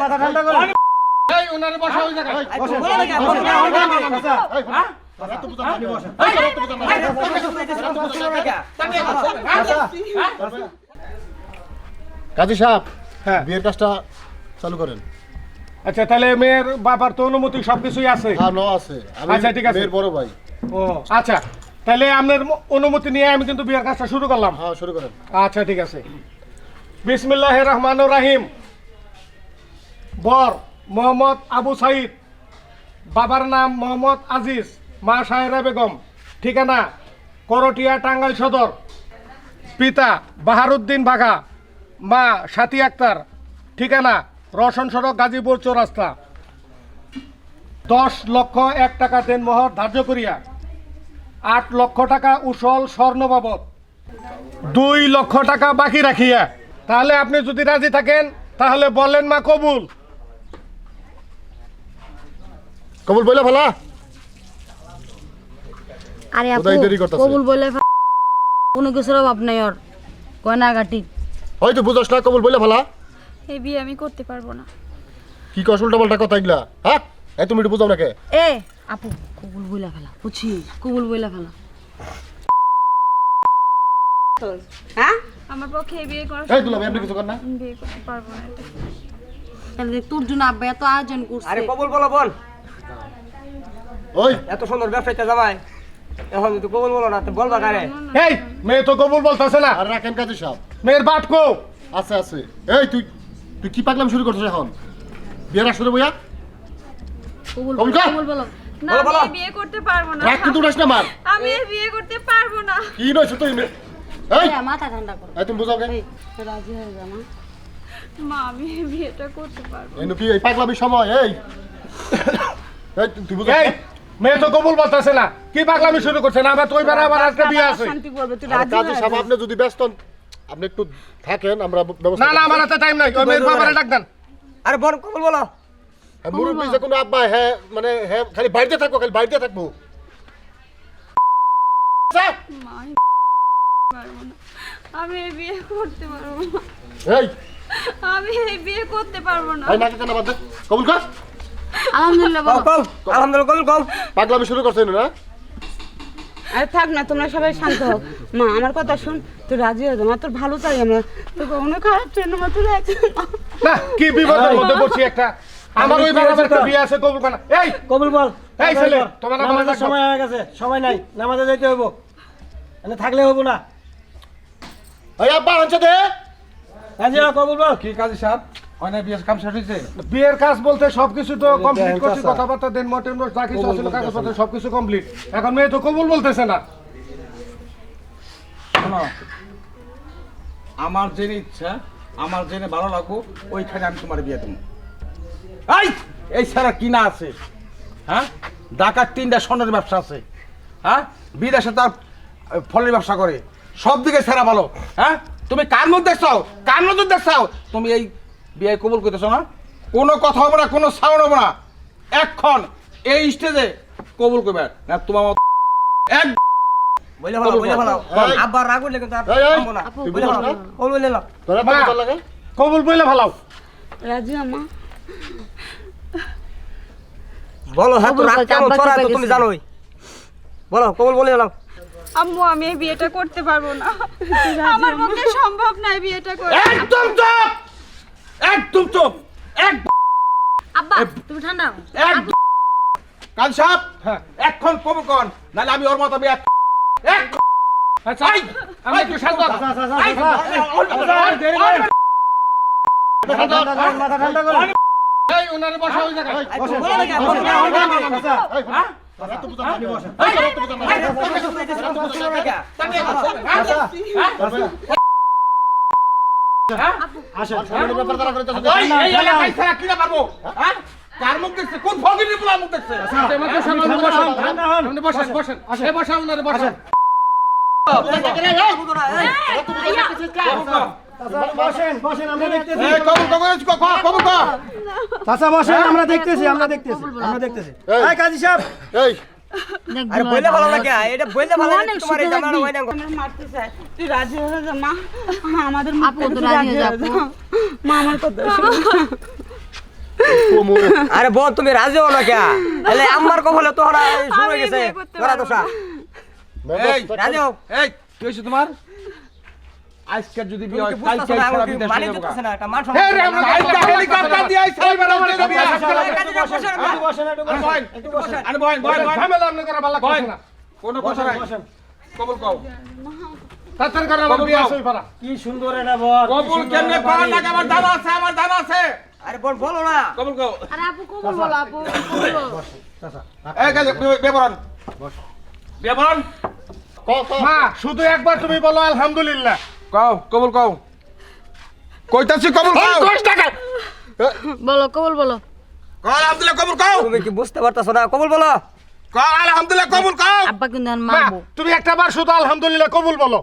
মাথা ঠান্ডা করুন। এই, ওনারে বসা ওই জায়গায়। হ্যাঁ? কাজী সাহেব হ্যাঁ। বিয়ের কাজটা চালু করেন। আচ্ছা তাহলে মেয়ের বাবার তো অনুমতি সবকিছুই আছে। হ্যাঁ ন আছে। আচ্ছা, ঠিক আছে। মেয়ের বড় ভাই। ও আচ্ছা। তাহলে আপনার অনুমতি নিয়ে আমি কিন্তু বিয়ের কাজটা শুরু করলাম। হ্যাঁ শুরু করেন। আচ্ছা ঠিক আছে। বিসমিল্লাহ রহমান রাহিম। বর মোহাম্মদ আবু সাইদ। বাবার নাম মোহাম্মদ আজিজ মা সাহেরা বেগম। ঠিকানা করটিয়া টাঙ্গাইল সদর। পিতা বাহারুদ্দিন বাঘা মা সাথী আক্তার। ঠিকানা রওশন সড়ক গাজীপুর চৌরাস্তা। দশ লক্ষ এক টাকা দেন মোহর ধার্য করিয়া আট লক্ষ টাকা উসল স্বর্ণ বাবদ। দুই লক্ষ টাকা বাকি রাখিয়া। তাহলে আপনি যদি রাজি থাকেন তাহলে বলেন মা কবুল। কবুল বইলা ফেলা। আরে আপু কোথায় দেরি করতাছে? কবুল বলে ফে- কোনো কিছুর অভাব নাই ওর। গয়নাগাটি। হয়তো বুঝস না কবুল বইলা ফেলা। এই বিয়ে আমি করতে পারব না। কি কস উল্টা পাল্টা কথা এগুলা হ্যাঁ? এই তুমি একটু বুঝাও নাকি এ আপু কবুল বইলা ফেলা। বুঝছি? কবুল বইলা ফেলা। হ্যাঁ? আমার পক্ষে বিয়ে করা এই দুলা আপনি কিছু কর না। বিয়ে করতে পারব না। এটা। তাহলে দেখ, তোর জন্য আব্বা এত আয়োজন করছে। আরে কবুল বলো ওই। এত সুন্দর জামাই এখন যদি কবুল বলো না তো বলবা কারে? এই মেয়ে তো কবুল বলতেছে না। আর রাখেন কাজী সাহেব। মেয়ের বাপ কো? আছে আছে। এই তুই তুই কি পাগলাম শুরু করছিস এখন? বিয়ের আসরে বইয়া। কবুল বলো। না আমি বিয়ে করতে পারব না রাখ কিন্তু উঠাস না মার। আমি বিয়ে করতে পারব না। কি নয় তুই এই! মাথা ঠান্ডা করো। এই তুমি বুঝাও কে রাজি হয়ে যা মা। মা আমি বিয়েটা করতে পারব এই কি এই পাগলামি সময় এই। এই তুই- তুই বুঝাও মেয়ে তো কবুল বলতেছে না। কি পাগলামি শুরু করছে না? আবার তুই বেড়া আবার আজকে বিয়ে আছে। শান্তি করবে তুই রাজি কাজী সাহেব আপনি যদি ব্যস্ত হন, আপনি একটু থাকেন আমরা ব্যবস্থা না না আমার হাতে টাইম নাই। ওই মেয়ের বাবারে ডাক দেন। আরে বোন কবুল বলো। মুরব্বী যে কোনো আব্বা হ্যাঁ মানে হ্যাঁ খালি বাড়িতে থাকব খালি বাড়িতে থাকব। আমি এই বিয়ে করতে পারব না। এই। আমি এই বিয়ে করতে পারব না। কেন বাদ কবুল কর। আলহামদুলিল্লাহ কল কল আলহামদুলিল্লাহ কবুল কল পাগলামি শুরু করছেন না? আরে থাক না তোমরা সবাই শান্ত হও। মা আমার কথা শুন তুই রাজি হয়ে যা। মা তোর ভালো চাই আমরা। তোর কখনো খারাপ চাই না মা তুই না কি বিপদের মধ্যে পড়ছি একটা? আমার ওই বেড়া একটা বিয়ে আছে কবুল কেন এই! কবুল বল। এই ছেলে তোমার নামাজের সময় হয়ে গেছে সময় নাই নামাজে যাইতে হইব। এনে থাকলে হইব না। এই আব্বা আনছে দে। রাজি কবুল বল। কি কাজী সাহেব? হয় না বিয়ে শেষ হয়েছে বিয়ের কাজ বলতে সবকিছু তো কমপ্লিট করছি কথাবার্তা দেন যা কিছু ছিল কাগজপত্র সবকিছু কমপ্লিট এখন মেয়ে তো কবুল বলতেছে না। শোনো আমার জেনে ইচ্ছা আমার জেনে ভালো লাগবো ওইখানে আমি তোমার বিয়ে দেবো। এই এই ছাড়া কি না আছে? হ্যাঁ? ঢাকার তিনটা স্বর্ণের ব্যবসা আছে। হ্যাঁ? বিদেশে তার ফলের ব্যবসা করে। সব দিকে সেরা ভালো। হ্যাঁ? তুমি কার মধ্যে দেখছাও কার নজর দেখছাও তুমি এই বিয়ে কবুল করতেছো না? কোনো কথা হবে না কোনো সাউন্ড হবে না। এখন এই স্টেজে কবুল করবে। না তোমার মতো এক বলে ভালো বলে ভালো। আব্বা রাগ কিন্তু আর না। ভালো কবুল বইলে ভালাও রাজি হ, মা বলো হ্যাঁ রাগ বলতে ছড়া তো তুমি জানোই বলো কবুল বলে নাও আম্মু আমি এই বিয়েটা করতে পারব না আমার পক্ষে সম্ভব না এই বিয়েটা করা একদম চুপ একদম চুপ এক আব্বা তুমি ঠান্ডা হও। এক কাল সাহেব হ্যাঁ। এখন কবুল কর নাহলে আমি ওর মতো বিয়ে এক আচ্ছা আমি একটু শান্ত চাচা। দেরি করেন। মাথা ঠান্ডা করুন। এই ওনারে বসা ওই জায়গায় করে হ্যাঁ মুখ দেখছে কোন ফকির মুখ বসা ওনারে বসেন, আমরা দেখতেছি। এই কবুল কবুল কবুল কবুল কর চাচা, বসেন, আমরা দেখতেছি, আমরা দেখতেছি, আমরা দেখতেছি। এই। এই, কাজী সাহেব, এই আরে দুলাভাই বললে ভালো ভালো লাগে এটা বললে ভালো লাগে তোমার এই সুখে হয় না মারতে চাই তুই রাজি হয়ে যা মা আমাদের আপু তো রাজি হয়ে যা, মা আমার কথা আরে বোন তুমি রাজি হও না কে তাহলে আমার কপালে তো হরা শুরু হয়ে গেছে বিয়ে করতে দোষা এই রাজি হও এই কি হয়েছে তোমার আজকে যদি বিয়ে হয় কি কালকে বুঝতেছো না, সারা আমাকে বিদেশ মানি নিয়ে না, একটা মান সম্মান হ্যাঁ রে, আমরা কালকে হেলিকপ্টার দিয়ে আইছে এইবার আমার বিয়ে বিয়ে আছে। কাজীরা বসেন না। আরে আরে বহেন, বহেন, বহেন। ঝামেলা আপনি করা ভালো লাগছে না। কোনো কথা নাই। কবুল কও তাড়াতাড়ি করে আমার বিয়ে কও। আছে কি সুন্দর এটা বল কবুল কেমনে করা লাগে? আমার জানা আছে আমার জানা আছে। আরে বল বলো না। কবুল কও আরে আপু কবুল বলো আপু কবুল বলো। এই কাজে বেবরণ। বেবরণ। মা শুধু একবার তুমি বলো আলহামদুলিল্লাহ। কও কবুল কও। কইতাছি কবুল কও। বলো কবুল বলো। কও আলহামদুলিল্লাহ কবুল কও। তুমি কি বুঝতে পারতাছো না? কবুল বলো। কও আলহামদুলিল্লাহ কবুল কও। আব্বা কিন্তু এখন মারবো তুমি একটা বার শুধু আলহামদুলিল্লাহ কবুল বলো।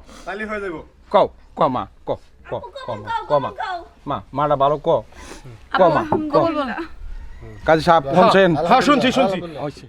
কও ক মা ক ক ক মা ক মা। মা মাটা ভালো ক ক মা ক কবুল বলো। কাজী সাহেব শুনছেন? হ্যাঁ শুনছি শুনছি। হইছে।